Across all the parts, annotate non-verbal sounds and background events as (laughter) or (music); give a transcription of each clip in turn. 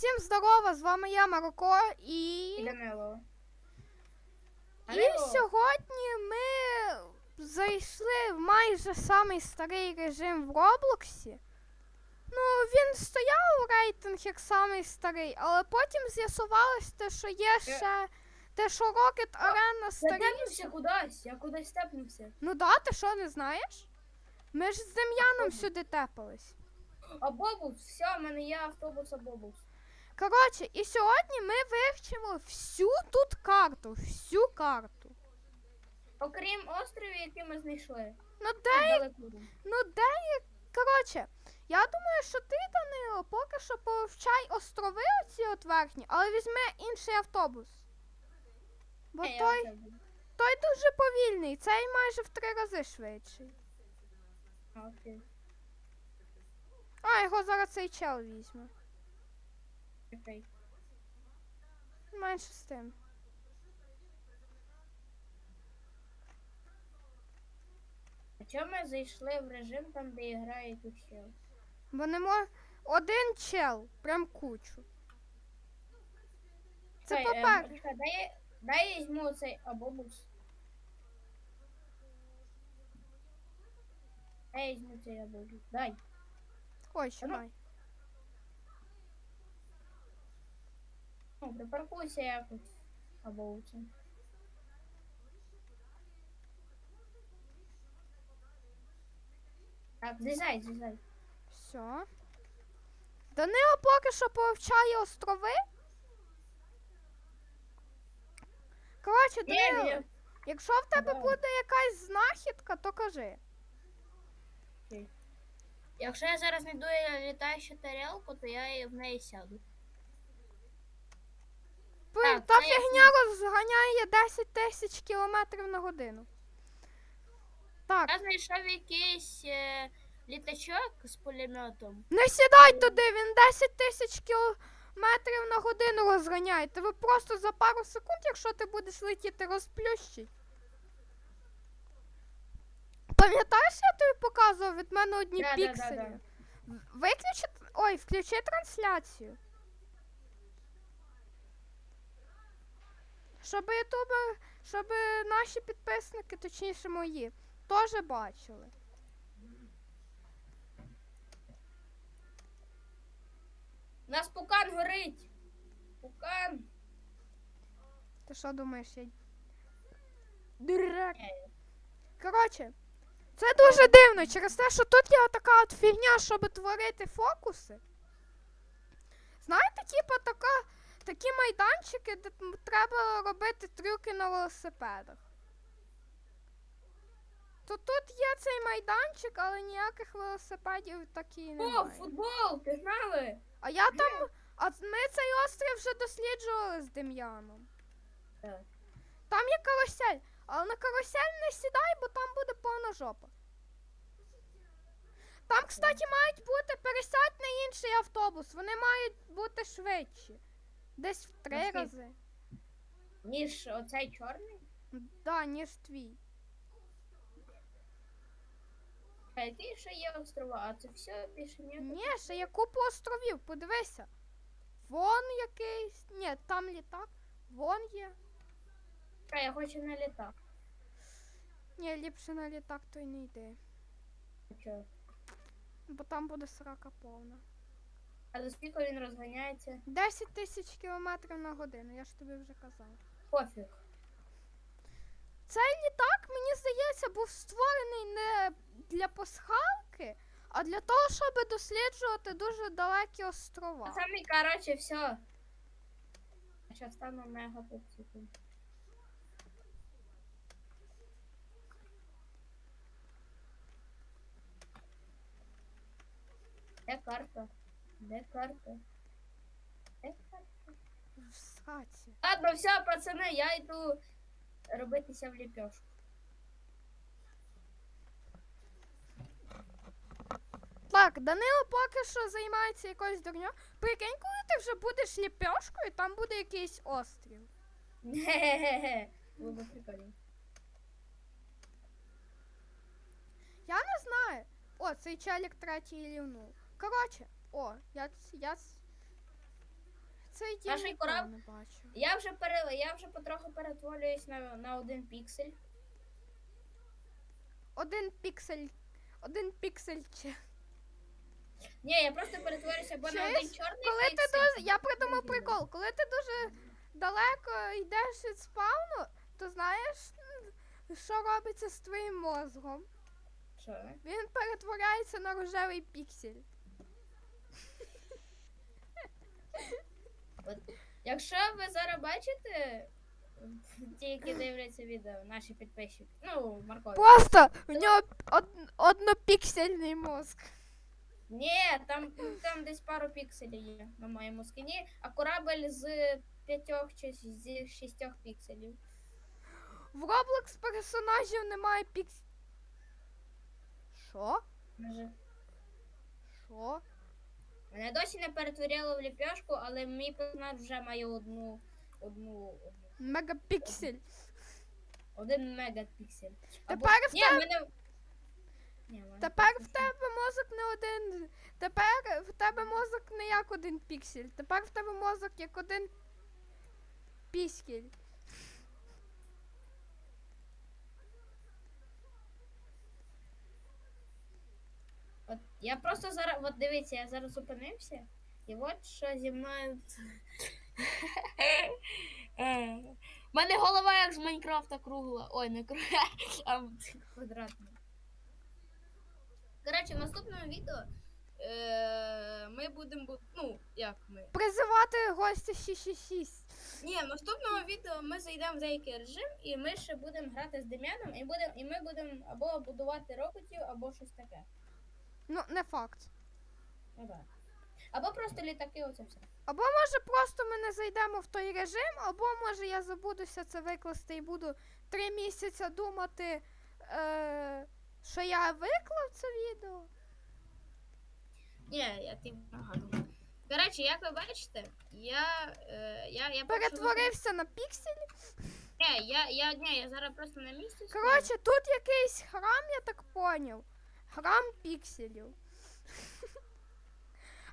всім здорово! З вами я, Марко, і. І Данило. І сьогодні ми зайшли в майже самий старий режим в Роблоксі. Ну, він стояв у рейтинг як самий старий, але потім з'ясувалось те, що є ще те, що Rocket Arena Я тепнувся кудись, я кудись тепнувся. Ну да, ти що не знаєш? Ми ж з Дем'яном сюди тепались. А Бобус, все, в мене є автобус, а Бобус. Коротше, і сьогодні ми вивчимо всю тут карту, всю карту. Окрім островів, які ми знайшли. Ну де, ну де. Коротше, я думаю, що ти, Данило, поки що повчай острови оці от верхні, але візьми інший автобус. Бо Е, я той, той дуже повільний, цей майже в три рази швидший. Окей. А, його зараз цей чел візьме. Окей. Менше з тим. А чому ми зайшли в режим там, де грає ще? Бо не мо... один чел, прям кучу. Це Чекай, е, по-перше. чекай, Дай, дай я візьму цей абобус. Дай я візьму цей абобус. Дай. Ой, що ну, май. Припаркуйся якось абобусом. Так, злізай, злізай. Все. Данило поки що повчає острови. Коротше, Данило, якщо в тебе Давай. буде якась знахідка, то кажи. Якщо я зараз знайду літаючу тарілку, то я в неї сяду. Так, та це я фігня розганяє 10 тисяч кілометрів на годину. Так, Я знайшов якийсь е, літачок з пулеметом. не сідай туди, він 10 тисяч кілометрів на годину розганяє. Тебе просто за пару секунд, якщо ти будеш летіти, розплющить. Пам'ятаєш, я тобі показував від мене одні Да, да, да, пікселі? да. Виключи. Ой, включи трансляцію. Щоб ютубер, щоб наші підписники, точніше мої, теж бачили. У нас пукан горить. Пукан. Ти що думаєш, я. Дурак. Е, Коротше, це дуже дивно через те, що тут є така от фігня, щоб творити фокуси. Знаєте, типу, така, такі майданчики, де треба робити трюки на велосипедах. То тут є цей майданчик, але ніяких велосипедів такі О, немає. футбол, ти знали? А я там. А ми цей острів вже досліджували з Дем'яном. Так. Там є карусель, але на карусель не сідай, бо там буде повна жопа. Там, кстати, мають бути пересядь на інший автобус. Вони мають бути швидші. Десь в три Наскільки? рази. Ніж оцей чорний? Да, ніж твій. А який ще є острова? А це все більше ні? Ні, ще є купу островів, подивися. Вон якийсь. Ні, там літак. Вон є. А я хочу на літак. Ні, ліпше на літак то й не йди. Чого? Бо там буде срака повна. А за скільки він розганяється? 10 тисяч кілометрів на годину, я ж тобі вже казала. Пофіг. Цей літак, мені здається, був створений не для пасхалки, а для того, щоб досліджувати дуже далекі острова. Пацаны, короче, все. Сейчас стану мега токсиком. Де карта? Де карта? Де карта? В сраці. Ладно, все, пацани, я йду робитися в ліпешку. Так, Данило поки що займається якоюсь дурньою. Прикинь, коли ти вже будеш ліпешкою, там буде якийсь острів. Хе-хе-хе. Було б прикольно. Я не знаю. О, цей челік третій лівнув. Коротше, о, я, я. Це я ніколи кораб- не бачив. Я вже пере... я вже потроху перетворююсь на, на один піксель. Один піксель. Один піксель. чи- Ні, я просто перетворююся або на один чорний Коли ти дуже. Я придумав прикол. Коли ти дуже далеко йдеш від спавну, то знаєш, що робиться з твоїм мозгом? Що? Він перетворяється на рожевий піксель. Якщо ви зараз бачите, ті, які дивляться відео, наші підписчики, ну, Маркові. Просто в нього од- однопіксельний мозк. Ні, там, там десь пару пікселів є на моєму скині, а корабель з п'ятьох чи з шістьох пікселів. В Roblox персонажів немає пікс. Що? Може, Що? Мене досі не перетворило в ліпешку, але мій персонаж вже має одну, одну, одну Мегапіксель. один мегапіксель. Тепер в Ні, тебе- мене... Ні, мене Тепер в тебе мозок не один. Тепер в тебе мозок не як один піксель. Тепер в тебе мозок як один піскель. От я просто зараз, от дивіться, я зараз зупинився, і от що зі мною. (laughs) У мене голова як з Майнкрафта кругла. Ой, не кругла, (laughs) а квадратна. Коротше, в наступному відео е, ми будемо. Ну, як ми? Призивати гостя 666. Ні, в наступному відео ми зайдемо в деякий режим, і ми ще будемо грати з Дем'яном, і, будем, і ми будемо або будувати роботів, або щось таке. Ну, не факт. Ну. Або просто літаки, оце все. Або може просто ми не зайдемо в той режим, або може я забудуся це викласти і буду три місяці думати, е, що я виклав це відео. Ні, я тобі нагадую. Коротше, як ви бачите, я. Е, я, я Перетворився на пікселі. Ні, я, я, ні, я зараз просто на місці. стою. Коротше, тут якийсь храм, я так поняв. Храм пікселів.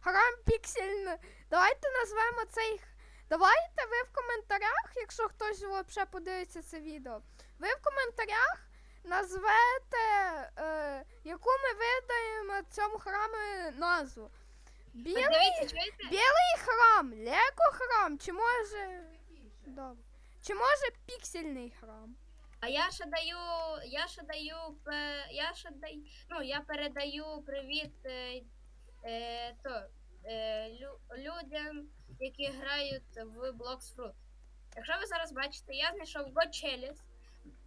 Храм піксельний. Давайте назвемо цей. Давайте ви в коментарях, якщо хтось взагалі подивиться це відео, ви в коментарях назвете, е, яку ми видаємо цьому храму назву. Білий? Білий храм, Лего храм, чи може. Добре. Чи може піксельний храм? А я ще даю. Я ще даю. пе- Я ще даю. Ну, я передаю привіт е, е, то, е, лю, людям, які грають в Blocks Fruit. Якщо ви зараз бачите, я знайшов Гочеліс.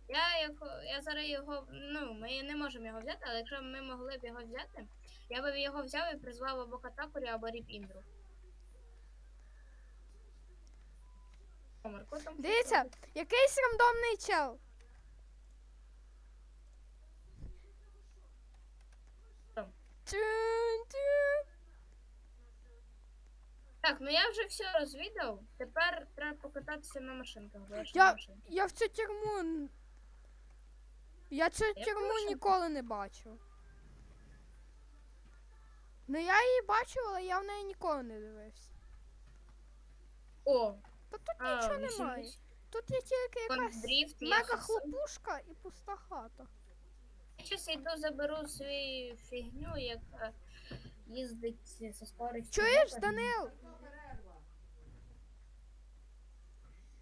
Я, його, я зараз його. Ну, ми не можемо його взяти, але якщо б ми могли б його взяти, я б його взяв і призвав або Катакурі, або Ріп Індру. О, Марко там щось Дивіться, якийсь рандомний чел. Тюн, тюн. Так, ну я вже все розвідав. Тепер треба покататися на машинках. бо я на машинці. Я в цю тюрму. н- Я цю Я тюрму бачу. ніколи не бачив. Ну я її бачив, але я в неї ніколи не дивився. О, Та тут а, нічого немає. Тут є тільки якась мега хлопушка і пуста хата. Я зараз йду заберу свою фігню, яка їздить зі скоростю. Чуєш. Данил?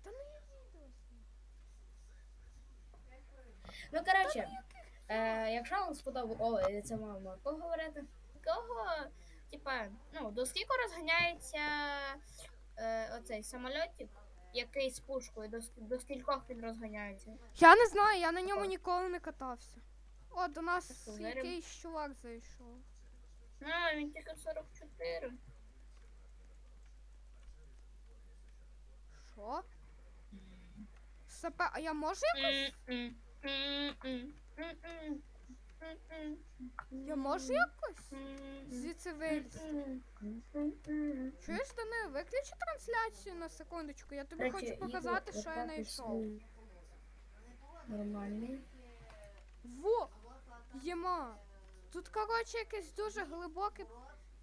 Та ну я знімаю. Ну, коротше, е, якщо вам сподобалося, ой, це мав Марко говорити. Кого, типа, ну, до скільки розганяється е, оцей самольотик, який з пушкою, до, ск- до скількох він розганяється? Я не знаю, я на ньому ніколи не катався. О, до нас якийсь чувак зайшов. А, він тільки 44. Що? Сапе, а я можу? М-м, Я можу якось? Звідси вилізти. м-м. Чуєш, Данил, виключи трансляцію на секундочку. Я тобі Короче, хочу показати, Ігор що я вертатись знайшов. Нормальний. Во! Єма! Тут, коротше, якесь дуже глибоке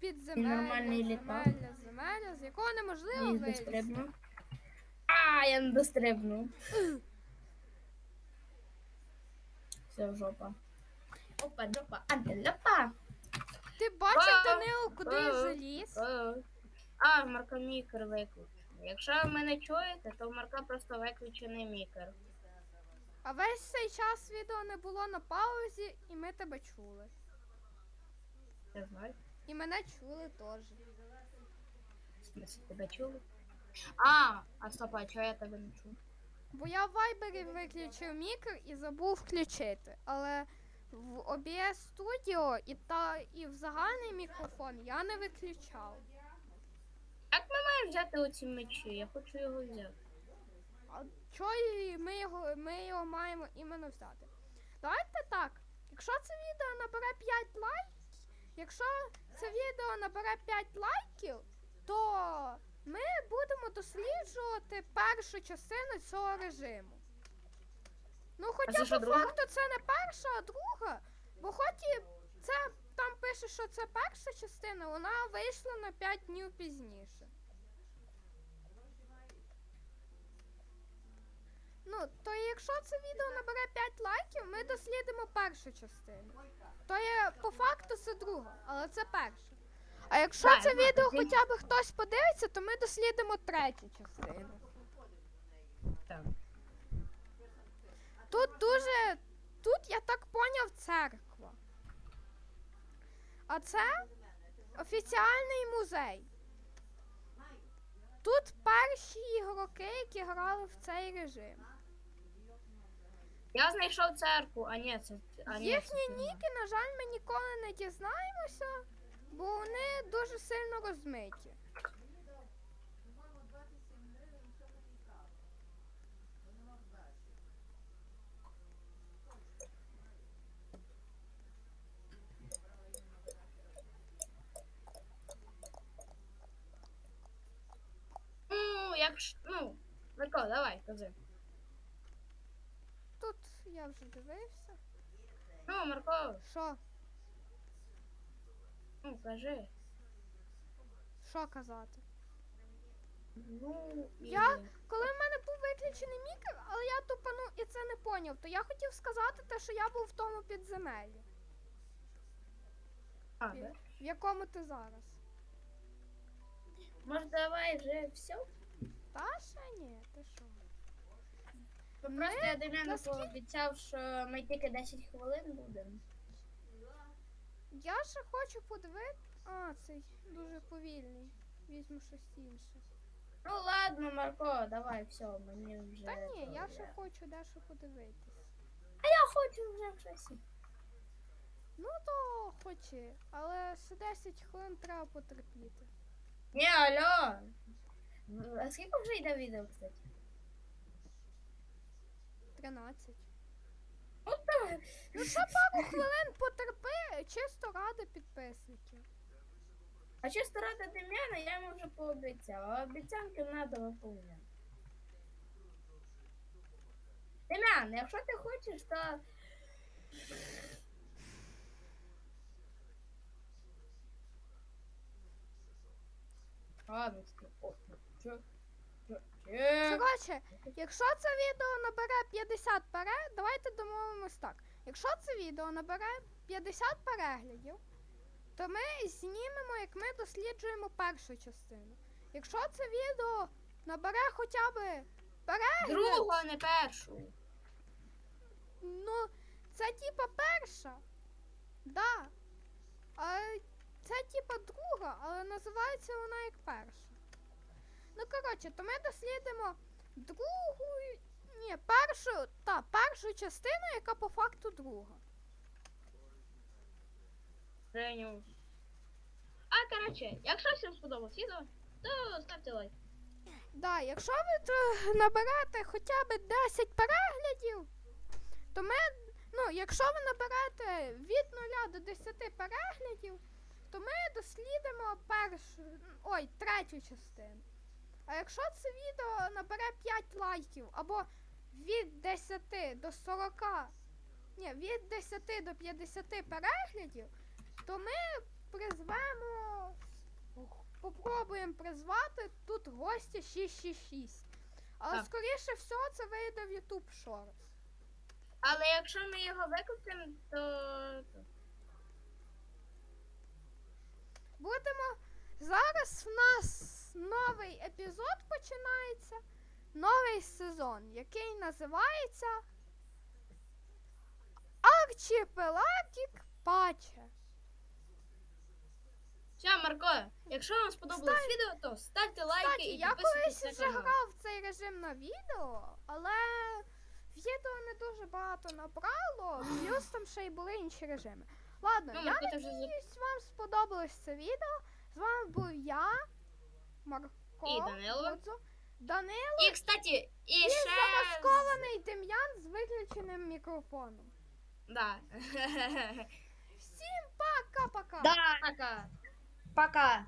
підземелля, нормальний літак. земелля, земеля, з якого неможливо Ні, вилізти. дострибну. А, я не дострибну. Все, жопа. Опа, жопа, антилопа. Ти бачив, Вау! Данило, куди я заліз? А, Марка мікер виключений. Якщо ви мене чуєте, то в Марка просто виключений мікер. А весь цей час відео не було на паузі, і ми тебе чули. Я знаю. І мене чули теж. В смысле, тебе чули? А, а стоп, а чого я тебе не чую? Бо я в Вайбері виключив мікро і забув включити. Але в OBS Studio і, та, і в загальний мікрофон я не виключав. Як ми маємо взяти оці мечі? Я хочу його взяти. І ми його, ми його маємо іменно взяти? Давайте так. Якщо це відео набере 5 лайків, якщо це відео набере 5 лайків, то ми будемо досліджувати першу частину цього режиму. Ну, хоча по друга? факту це не перша, а друга. Бо хоч і це там пише, що це перша частина, вона вийшла на 5 днів пізніше. Ну, то якщо це відео набере 5 лайків, ми дослідимо першу частину. То є по факту це друга, але це перша. А якщо це відео хоча б хтось подивиться, то ми дослідимо третю частину. Так. Тут дуже. Тут я так поняв церква. А це офіціальний музей. Тут перші ігроки, які грали в цей режим. Я знайшов церкву, а ні, це. А, ні, Їхні це ніки, на жаль, ми ніколи не дізнаємося, бо вони дуже сильно розмиті. Ну, якщо. Ну, Микола, давай, кажи. Я вже дивився. Ну, Марко, Що? ну, кажи. Що казати? Ну, і... Я- Коли в мене був виключений мікро, але я тупанув і це не поняв, то я хотів сказати те, що я був в тому підземеллі, А, да? в якому ти зараз. Може, давай вже все? Та ще ні, ти що? Бо Просто я наскільки- пообіцяв, що ми тільки 10 хвилин будемо. Я ще хочу подивити. А, цей дуже повільний. Візьму щось інше. Ну ладно, Марко, давай, все, мені вже. Та ні, я ще хочу дещо подивитись. А я хочу вже щось. Ну то хоче, але ще 10 хвилин треба потерпіти. Ні, алло. Ну, А скільки вже йде відео, кстати? 13. Ну так. Ну ще пару хвилин потерпи, чисто ради підписників. А чисто ради Дем'яна я йому вже пообіцяв, а обіцянки треба виповняти. Дем'ян, якщо ти хочеш, то. Ладно, ск- о, чо? Коротше, якщо це відео набере 50 переглядів, давайте домовимось так. Якщо це відео набере 50 переглядів, то ми знімемо, як ми досліджуємо першу частину. Якщо це відео набере хоча б перегляд, Другу, а не першу. ну це типа перша. Да. А це типа друга, але називається вона як перша. Ну, коротше, то ми дослідимо другу. Ні, першу. Та, першу частину, яка по факту друга. Прийняв. А, коротше, якщо всім сподобалось відео, то ставте лайк. Да, якщо ви то наберете хоча б 10 переглядів, то ми. Ну, якщо ви наберете від 0 до 10 переглядів, то ми дослідимо першу. Ой, третю частину. А якщо це відео набере 5 лайків або від 10 до 40, ні, від 10 до 50 переглядів, то ми призвемо. Попробуємо призвати тут гостя 666. Але Так. скоріше всього це вийде в YouTube Shorts. Але якщо ми його викупимо, то. то- Будемо. Зараз в нас новий епізод починається. Новий сезон, який називається Арчіпелагік Паче. Все, Марко, якщо вам сподобалось відео, то ставте лайки Кстати, і я підписуйтесь колись на вже канал. грав в цей режим на відео, але відео не дуже багато набрало, плюс там ще й були інші режими. Ладно, Ну, я Марко, ти вже надіюсь, вам сподобалось це відео. З вами був я, Марко, І Данило. Гудзо, Данило І, кстати, і і ще. замаскований Дем'ян з виключеним мікрофоном. Да. Всім пока-пока! Да, Пока. пока.